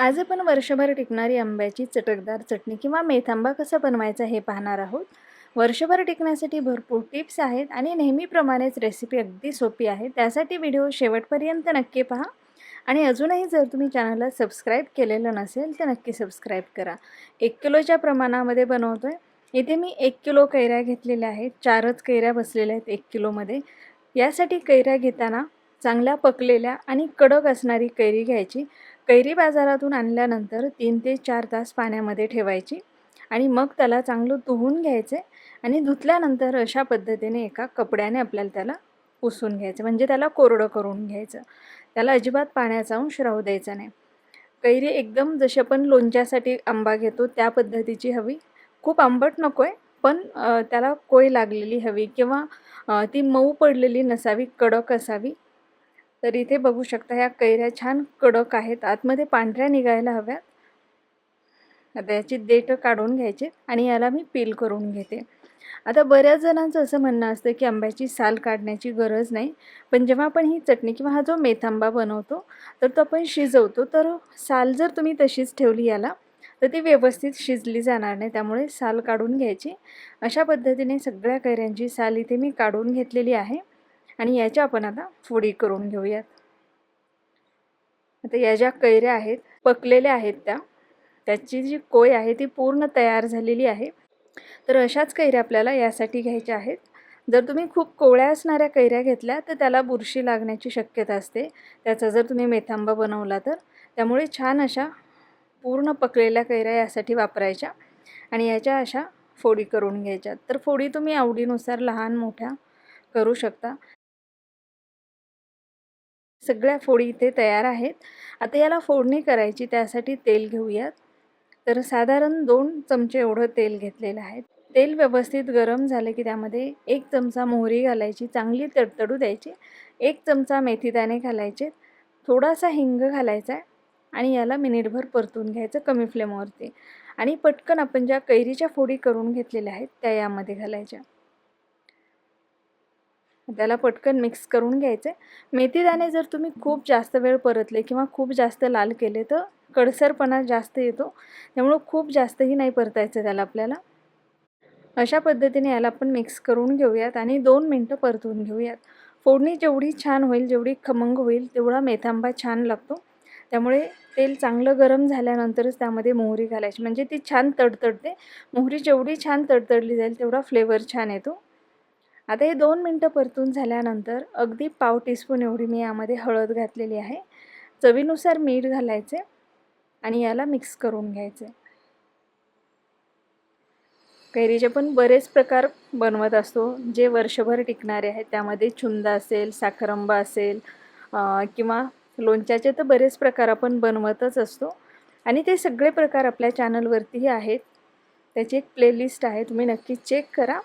आज आपण वर्षभर टिकणारी आंब्याची चटकदार चटणी किंवा मेथांबा कसा बनवायचा हे पाहणार आहोत. वर्षभर टिकण्यासाठी भरपूर टिप्स आहेत आणि नेहमीप्रमाणेच रेसिपी अगदी सोपी आहे. त्यासाठी व्हिडिओ शेवटपर्यंत नक्की पहा. आणि अजूनही जर तुम्ही चॅनलला सबस्क्राईब केलेलं नसेल तर नक्की सबस्क्राईब करा. एक किलोच्या प्रमाणामध्ये बनवतो आहे इथे मी एक किलो कैऱ्या घेतलेल्या आहेत. चारच कैऱ्या बसलेल्या आहेत एक किलोमध्ये. यासाठी कैऱ्या घेताना चांगल्या पकलेल्या आणि कडक असणारी कैरी घ्यायची. कैरी बाजारातून आणल्यानंतर तीन ते चार तास पाण्यामध्ये ठेवायची आणि मग त्याला चांगलं धुवून घ्यायचे आणि धुतल्यानंतर अशा पद्धतीने एका कपड्याने आपल्याला त्याला पुसून घ्यायचं. म्हणजे त्याला कोरडं करून घ्यायचं. त्याला अजिबात पाण्याचा अंश राहू द्यायचा नाही. कैरी एकदम जशी आपण लोणच्यासाठी आंबा घेतो त्या पद्धतीची हवी. खूप आंबट नको आहे पण त्याला कोय लागलेली हवी किंवा ती मऊ पडलेली नसावी कडक असावी. तर इथे बघू शकता ह्या कैऱ्या छान कडक आहेत. आतमध्ये पांढऱ्या निघायला हव्यात. आता याची देठ काढून घ्यायचे आणि याला मी पील करून घेते. आता बऱ्याच जणांचं असं म्हणणं असतं की आंब्याची साल काढण्याची गरज नाही. पण जेव्हा आपण ही चटणी किंवा हा जो मेथांबा बनवतो तर तो आपण शिजवतो. तर साल जर तुम्ही तशीच ठेवली याला तर ती व्यवस्थित शिजली जाणार नाही. त्यामुळे साल काढून घ्यायची. अशा पद्धतीने सगळ्या कैऱ्यांची साल इथे मी काढून घेतलेली आहे. आणि याच्या आपण आता फोडी करून घेऊयात. आता या ज्या कैऱ्या आहेत पकलेल्या आहेत त्या त्याची जी कोय आहे ती पूर्ण तयार झालेली आहे. तर अशाच कैऱ्या आपल्याला यासाठी घ्यायच्या आहेत. जर तुम्ही खूप कोवळ्या असणाऱ्या कैऱ्या घेतल्या तर त्याला बुरशी लागण्याची शक्यता असते. त्याचा जर तुम्ही मेथांबा बनवला तर त्यामुळे छान अशा पूर्ण पकलेल्या कैऱ्या यासाठी वापरायच्या आणि याच्या अशा फोडी करून घ्यायच्या. तर फोडी तुम्ही आवडीनुसार लहान मोठ्या करू शकता. सगळ्या फोडी इथे तयार आहेत. आता याला फोडणी करायची त्यासाठी तेल घेऊयात. तर साधारण दोन चमचे एवढं तेल घेतलेलं आहे. तेल व्यवस्थित गरम झालं की त्यामध्ये एक चमचा मोहरी घालायची चांगली तडतडू द्यायची. एक चमचा मेथीदाणे घालायचे. थोडासा हिंग घालायचा आहे आणि याला मिनिटभर परतून घ्यायचं कमी फ्लेमवरती. आणि पटकन आपण ज्या कैरीच्या फोडी करून घेतलेल्या आहेत त्या यामध्ये घालायच्या. त्याला पटकन मिक्स करून घ्यायचे मेथीदाणे जर तुम्ही खूप जास्त वेळ परतले किंवा खूप जास्त लाल केले तर कडसरपणा जास्त येतो. त्यामुळं खूप जास्तही नाही परतायचं त्याला आपल्याला. अशा पद्धतीने याला आपण मिक्स करून घेऊयात आणि दोन मिनटं परतून घेऊयात. फोडणी जेवढी छान होईल जेवढी खमंग होईल तेवढा मेथांबा छान लागतो. त्यामुळे तेल चांगलं गरम झाल्यानंतरच त्यामध्ये मोहरी घालायची. म्हणजे ती छान तडतडते. मोहरी जेवढी छान तडतडली जाईल तेवढा फ्लेवर छान येतो. आता हे दोन मिनटं परतून झाल्यानंतर अगदी पाव टीस्पून एवढी मी यामध्ये हळद घातलेली आहे. चवीनुसार मीठ घालायचे आणि याला मिक्स करून घ्यायचे. कैरीचे पण बरेच प्रकार बनवत असतो. जे वर्षभर टिकणारे आहेत त्यामध्ये चुंद असेल साखरंबा असेल किंवा लोणच्याचे तर बरेच प्रकार आपण बनवतच असतो. आणि ते सगळे प्रकार आपल्या चॅनलवरतीही आहेत. त्याची एक प्लेलिस्ट आहे तुम्ही नक्की चेक करा.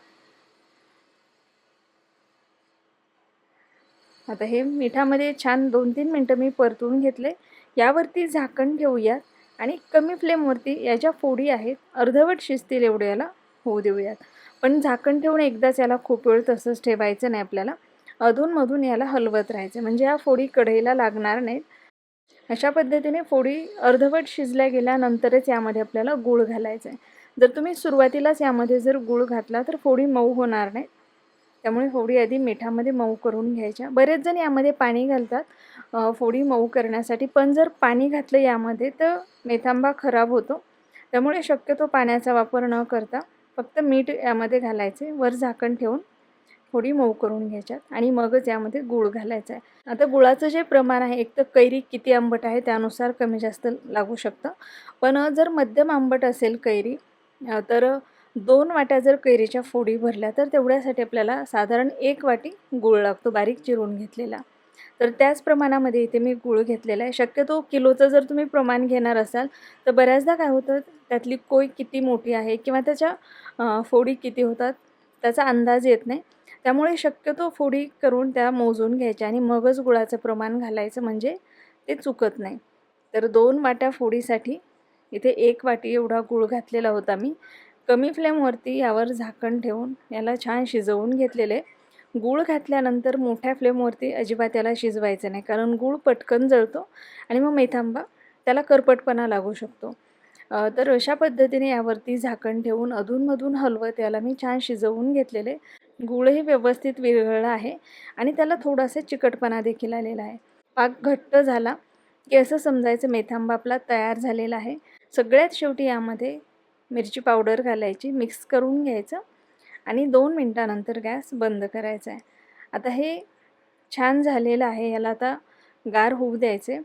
आता हे मिठामध्ये छान दोन तीन मिनटं मी परतून घेतले. यावरती झाकण ठेवूयात आणि कमी फ्लेमवरती याच्या फोडी आहेत. अर्धवट शिजतील एवढे याला. होऊ देऊयात. पण झाकण ठेवून एकदाच याला खूप वेळ तसंच ठेवायचं नाही आपल्याला. अधूनमधून याला हलवत राहायचं. म्हणजे या फोडी कढईला लागणार नाहीत. अशा पद्धतीने फोडी अर्धवट शिजल्या गेल्यानंतरच यामध्ये आपल्याला गूळ घालायचं आहे जर तुम्ही सुरुवातीलाच यामध्ये जर गूळ घातला तर फोडी मऊ होणार नाहीत. त्यामुळे फोडी आधी मिठामध्ये मऊ करून घ्यायच्या. बरेच जण यामध्ये पाणी घालतात फोडी मऊ करण्यासाठी. पण जर पाणी घातलं यामध्ये तर मेथांबा खराब होतो. त्यामुळे शक्यतो पाण्याचा वापर न करता फक्त मीठ यामध्ये घालायचे. वर झाकण ठेवून फोडी मऊ करून घ्यायच्यात आणि मगच यामध्ये गूळ घालायचा. आहे आता गुळाचं जे प्रमाण आहे एक तर कैरी किती आंबट आहे त्यानुसार कमी जास्त लागू शकतं. पण जर मध्यम आंबट असेल कैरी तर दोन वाट्या जर कैरीच्या फोडी भरल्या तर तेवढ्यासाठी आपल्याला साधारण एक वाटी गूळ लागतो बारीक चिरून घेतलेला. तर त्याच प्रमाणामध्ये इथे मी गूळ घेतलेला आहे. शक्यतो किलोचं जर तुम्ही प्रमाण घेणार असाल तर बऱ्याचदा काय होतं त्यातली कोय किती मोठी आहे किंवा त्याच्या फोडी किती होतात त्याचा अंदाज येत नाही. त्यामुळे शक्यतो फोडी करून त्या मोजून घ्यायच्या आणि मगच गुळाचं प्रमाण घालायचं म्हणजे ते चुकत नाही. तर दोन वाट्या फोडीसाठी इथे एक वाटी एवढा गूळ घातलेला होता मी. कमी फ्लेमवरती यावर झाकण ठेवून याला छान शिजवून घेतलेले. गूळ घातल्यानंतर मोठ्या फ्लेमवरती अजिबात याला शिजवायचं नाही कारण गूळ पटकन जळतो आणि मग मेथांबा त्याला करपटपणा लागू शकतो. तर अशा पद्धतीने यावरती झाकण ठेवून अधूनमधून हलवत याला मी छान शिजवून घेतलेले. गूळही व्यवस्थित विरघळला आहे आणि त्याला थोडासा चिकटपणा देखील आलेला आहे. पाक घट्ट झाला की असं समजायचं मेथांबा आपला तयार झालेला आहे. सगळ्यात शेवटी यामध्ये मिरची पावडर घालायची मिक्स करून घ्यायचं आणि दोन मिनटानंतर गॅस बंद करायचा आहे. आता हे छान झालेलं आहे याला आता गार होऊ द्यायचे.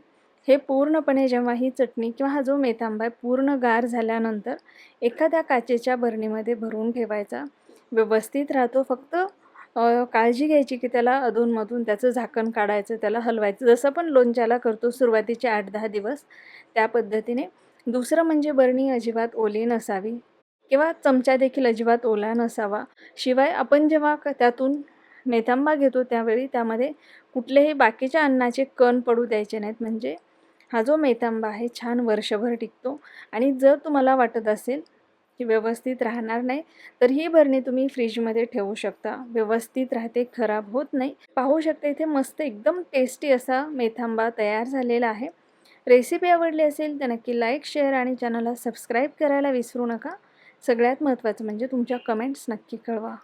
हे पूर्णपणे जेव्हा ही चटणी किंवा हा जो मेथांबा आहे पूर्ण गार झाल्यानंतर एखाद्या काचेच्या बरणीमध्ये भरून ठेवायचा. व्यवस्थित राहतो फक्त काळजी घ्यायची की त्याला अधूनमधून त्याचं झाकण काढायचं त्याला हलवायचं. जसं पण लोणच्याला करतो सुरुवातीचे आठ दहा दिवस त्या पद्धतीने. दुसरं म्हणजे बरणी अजिबात ओली नसावी किंवा चमचा देखील अजिबात ओला नसावा. शिवाय आपण जेव्हा क- त्यातून मेथांबा घेतो त्यावेळी त्यामध्ये कुठलेही बाकीच्या अन्नाचे कण पडू द्यायचे नाहीत. म्हणजे हा जो मेथांबा आहे छान वर्षभर टिकतो. आणि जर तुम्हाला वाटत असेल की व्यवस्थित राहणार नाही तर ही भरणी तुम्ही फ्रीजमध्ये ठेवू शकता. व्यवस्थित राहते खराब होत नाही. पाहू शकता इथे मस्त एकदम टेस्टी असा मेथांबा तयार झालेला आहे. रेसिपी आवडली असेल तर नक्की लाईक शेअर आणि चॅनलला सबस्क्राईब करायला विसरू नका. सगळ्यात महत्त्वाचं म्हणजे तुमच्या कमेंट्स नक्की कळवा.